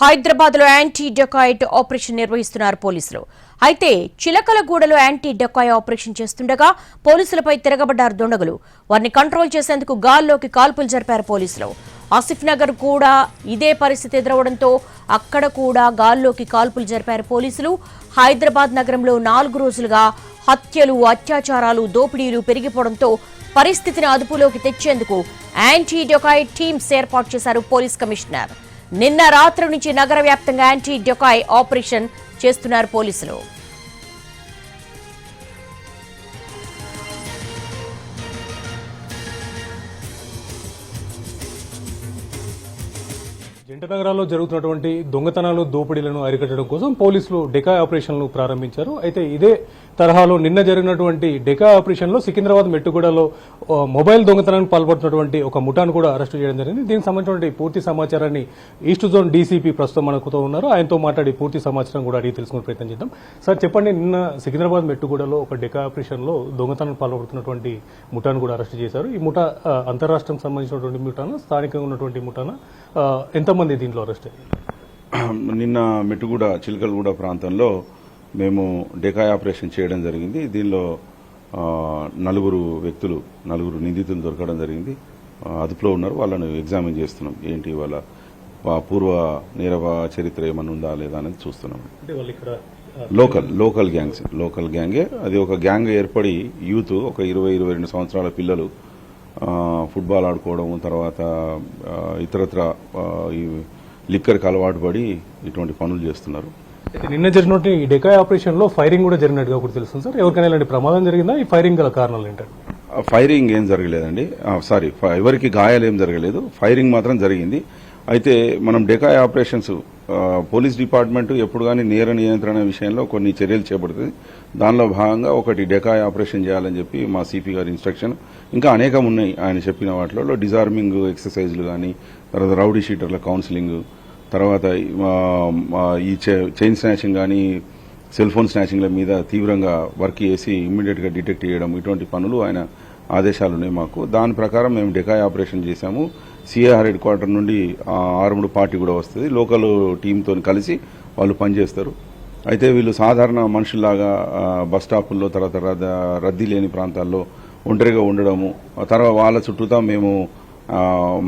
హైదరాబాద్లో anti dacoit operation నిర్వహిస్తున్నారు పోలీసులు. అయితే చిలకలగూడలో యాంటీ డెకాయ్ ఆపరేషన్ చేస్తుండగా పోలీసులపై తిరగబడ్డారు దుండగులు. వారిని కంట్రోల్ చేసేందుకు గాల్లోకి కాల్పులు జరిపారు పోలీసులు. ఆసిఫ్ నగర్ కూడా ఇదే పరిస్థితి ఎదురవడంతో అక్కడ కూడా గాల్లోకి కాల్పులు జరిపారు పోలీసులు. హైదరాబాద్ నగరంలో నాలుగు రోజులుగా హత్యలు అత్యాచారాలు దోపిడీలు పెరిగిపోవడంతో పరిస్థితిని అదుపులోకి తెచ్చేందుకు యాంటీ డొకాయ్ టీమ్స్ ఏర్పాటు చేశారు పోలీస్ కమిషనర్. నిన్న రాత్రి నుంచి నగర వ్యాప్తంగా యాంటీ డొకాయ్ ఆపరేషన్ చేస్తున్నారు పోలీసులు. జంట నగరాల్లో జరుగుతున్నటువంటి దొంగతనాలు దోపిడీలను అరికట్టడం కోసం పోలీసులు డెకా ఆపరేషన్లు ప్రారంభించారు. అయితే ఇదే తరహాలో నిన్న జరిగినటువంటి డెకా ఆపరేషన్లో సికింద్రాబాద్ మెట్టుగూడలో మొబైల్ దొంగతనానికి పాల్పడుతున్నటువంటి ఒక ముఠాను కూడా అరెస్టు చేయడం జరిగింది. దీనికి సంబంధించినటువంటి పూర్తి సమాచారాన్ని ఈస్ట్ జోన్ డీసీపీ ప్రస్తుతం మనకుతో ఉన్నారు. ఆయనతో మాట్లాడి పూర్తి సమాచారం కూడా అడిగి తెలుసుకునే ప్రయత్నం చేద్దాం. సార్ చెప్పండి నిన్న సికింద్రాబాద్ మెట్టుగూడలో ఒక డెకా ఆపరేషన్లో దొంగతనానికి పాల్పడుతున్నటువంటి ముఠాను కూడా అరెస్టు చేశారు. ఈ ముఠా అంతరాష్ట్రం సంబంధించినటువంటి ముఠాను స్థానికంగా ఉన్నటువంటి ముఠాను? ఎంతమంది ఎంతమంది దీంట్లో అరెస్ట్ అయ్యారు నిన్న మెట్టుగూడ చిలకలగూడ ప్రాంతంలో మేము డెకాయ్ ఆపరేషన్ చేయడం జరిగింది. దీనిలో నలుగురు వ్యక్తులు నలుగురు నిందితులు దొరకడం జరిగింది. అదుపులో ఉన్నారు. వాళ్ళను ఎగ్జామిన్ చేస్తున్నాం. ఏంటి వాళ్ళ పూర్వ నేరవ చరిత్ర ఏమైనా ఉందా లేదా అనేది చూస్తున్నాం. లోకల్ లోకల్ గ్యాంగ్స్ లోకల్ గ్యాంగే. అది ఒక గ్యాంగ్ ఏర్పడి యూత్ ఒక ఇరవై ఇరవై రెండు సంవత్సరాల పిల్లలు ఫుట్బాల్ ఆడుకోవడం తర్వాత ఇతరత్ర ఈ లిక్కర్కి అలవాటు పడి ఇటువంటి పనులు చేస్తున్నారు. నిన్న జరిగినటువంటి ఈ డెకాయ్ ఆపరేషన్లో ఫైరింగ్ కూడా జరిగినట్టుగా కూడా తెలుస్తుంది సార్. ఎవరికైనా ఇలాంటి ప్రమాదం జరిగిందా? ఈ ఫైరింగ్ గల కారణాలు ఏంటంటే ఫైరింగ్ ఏం జరగలేదండి. సారీ ఎవరికి గాయాలు ఏం జరగలేదు. ఫైరింగ్ మాత్రం జరిగింది. అయితే మనం డెకాయ్ ఆపరేషన్స్ పోలీస్ డిపార్ట్మెంట్ ఎప్పుడు కానీ నేర నియంత్రణ విషయంలో కొన్ని చర్యలు చేపడుతుంది. దానిలో భాగంగా ఒకటి డెకాయ్ ఆపరేషన్ చేయాలని చెప్పి మా సిపి గారి ఇన్స్ట్రక్షన్. ఇంకా అనేకం ఉన్నాయి ఆయన చెప్పిన వాటిలో. డిజార్మింగ్ ఎక్సర్సైజ్లు కానీ తర్వాత రౌడీ షీటర్ల కౌన్సిలింగ్ తర్వాత ఈ చైన్ స్నాచింగ్ కానీ సెల్ ఫోన్ స్నాచింగ్ల మీద తీవ్రంగా వర్క్ చేసి ఇమ్మీడియట్గా డిటెక్ట్ చేయడం ఇటువంటి పనులు ఆయన ఆదేశాలు ఉన్నాయి మాకు. దాని ప్రకారం మేము డెకాయ్ ఆపరేషన్ చేశాము. సిఆర్ హెడ్ క్వార్టర్ నుండి ఆ, ఆర్మ్డ్ పార్టీ కూడా వస్తుంది. లోకల్ టీంతో కలిసి వాళ్ళు పనిచేస్తారు. అయితే వీళ్ళు సాధారణ మనుషుల్లాగా బస్ స్టాపుల్లో తర్వాత రద్దీ లేని ప్రాంతాల్లో ఒంటరిగా ఉండడము తర్వాత వాళ్ళ చుట్టూతా మేము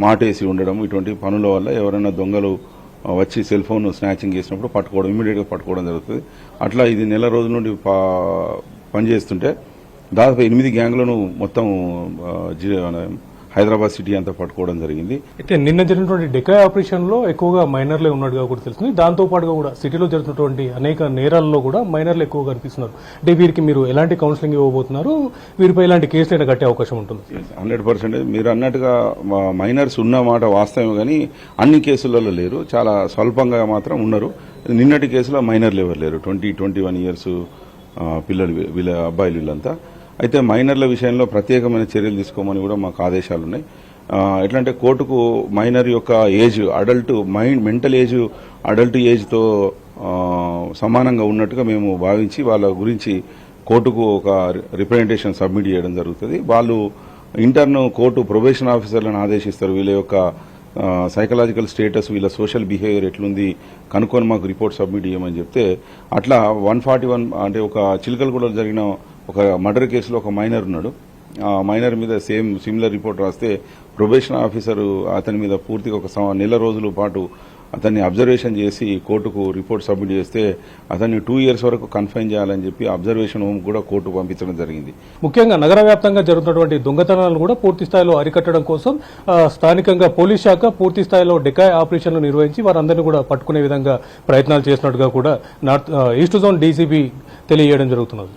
మాటేసి ఉండడం ఇటువంటి పనుల వల్ల ఎవరైనా దొంగలు వచ్చి సెల్ ఫోన్ స్నాచింగ్ చేసినప్పుడు పట్టుకోవడం ఇమీడియట్గా పట్టుకోవడం జరుగుతుంది. అట్లా ఇది నెల రోజుల నుండి పనిచేస్తుంటే దాదాపు ఎనిమిది గ్యాంగ్లను మొత్తం హైదరాబాద్ సిటీ అంతా పట్టుకోవడం జరిగింది. అయితే నిన్న జరిగినటువంటి డెకాయ్ ఆపరేషన్లో ఎక్కువగా మైనర్లే ఉన్నట్టుగా కూడా తెలుస్తుంది. దాంతో పాటుగా కూడా సిటీలో జరుగుతున్నటువంటి అనేక నేరాల్లో కూడా మైనర్లు ఎక్కువగా కనిపిస్తున్నారు. అంటే వీరికి మీరు ఎలాంటి కౌన్సిలింగ్ ఇవ్వబోతున్నారు? వీరిపై ఎలాంటి కేసులు అయినా కట్టే అవకాశం ఉంటుంది. హండ్రెడ్ పర్సెంట్ మీరు అన్నట్టుగా మైనర్స్ ఉన్న మాట వాస్తవమే కానీ అన్ని కేసులలో లేరు. చాలా స్వల్పంగా మాత్రం ఉన్నారు. నిన్నటి కేసులో మైనర్లు ఎవరు లేరు? ట్వంటీ ట్వంటీ వన్ ఇయర్స్ పిల్లలు వీళ్ళ అబ్బాయిలు వీళ్ళంతా. అయితే మైనర్ల విషయంలో ప్రత్యేకమైన చర్యలు తీసుకోమని కూడా మాకు ఆదేశాలు ఉన్నాయి ఎట్లా అంటే కోర్టుకు మైనర్ యొక్క age adult mind mental age adult ఏజ్తో సమానంగా ఉన్నట్టుగా మేము భావించి వాళ్ళ గురించి కోర్టుకు ఒక రిప్రజెంటేషన్ సబ్మిట్ చేయడం జరుగుతుంది. వాళ్ళు ఇంటర్న్ కోర్టు ప్రొబేషన్ ఆఫీసర్లను ఆదేశిస్తారు. వీళ్ళ యొక్క సైకలాజికల్ స్టేటస్ వీళ్ళ సోషల్ బిహేవియర్ ఎట్లుంది కనుక్కొని మాకు రిపోర్ట్ సబ్మిట్ చేయమని చెప్తే అట్లా వన్ ఫార్టీ వన్ అంటే ఒక చిలకలగూడలో జరిగిన ఒక మర్డర్ కేసులో ఒక మైనర్ ఉన్నాడు. ఆ మైనర్ మీద సేమ్ సిమిలర్ రిపోర్ట్ రాస్తే ప్రొబేషన్ ఆఫీసర్ అతని మీద పూర్తిగా ఒక నెల రోజుల పాటు అతన్ని అబ్జర్వేషన్ చేసి కోర్టుకు రిపోర్ట్ సబ్మిట్ చేస్తే అతన్ని టూ ఇయర్స్ వరకు కన్ఫైన్ చేయాలని చెప్పి అబ్జర్వేషన్ హోమ్ కూడా కోర్టు పంపించడం జరిగింది. ముఖ్యంగా నగర వ్యాప్తంగా జరుగుతున్నటువంటి దొంగతనాలను కూడా పూర్తి స్థాయిలో అరికట్టడం కోసం స్థానికంగా పోలీస్ శాఖ పూర్తి స్థాయిలో డెకాయ్ ఆపరేషన్లు నిర్వహించి వారందరినీ కూడా పట్టుకునే విధంగా ప్రయత్నాలు చేసినట్టుగా కూడా నార్త్ ఈస్ట్ జోన్ డీసీబీ తెలియజేయడం జరుగుతున్నది.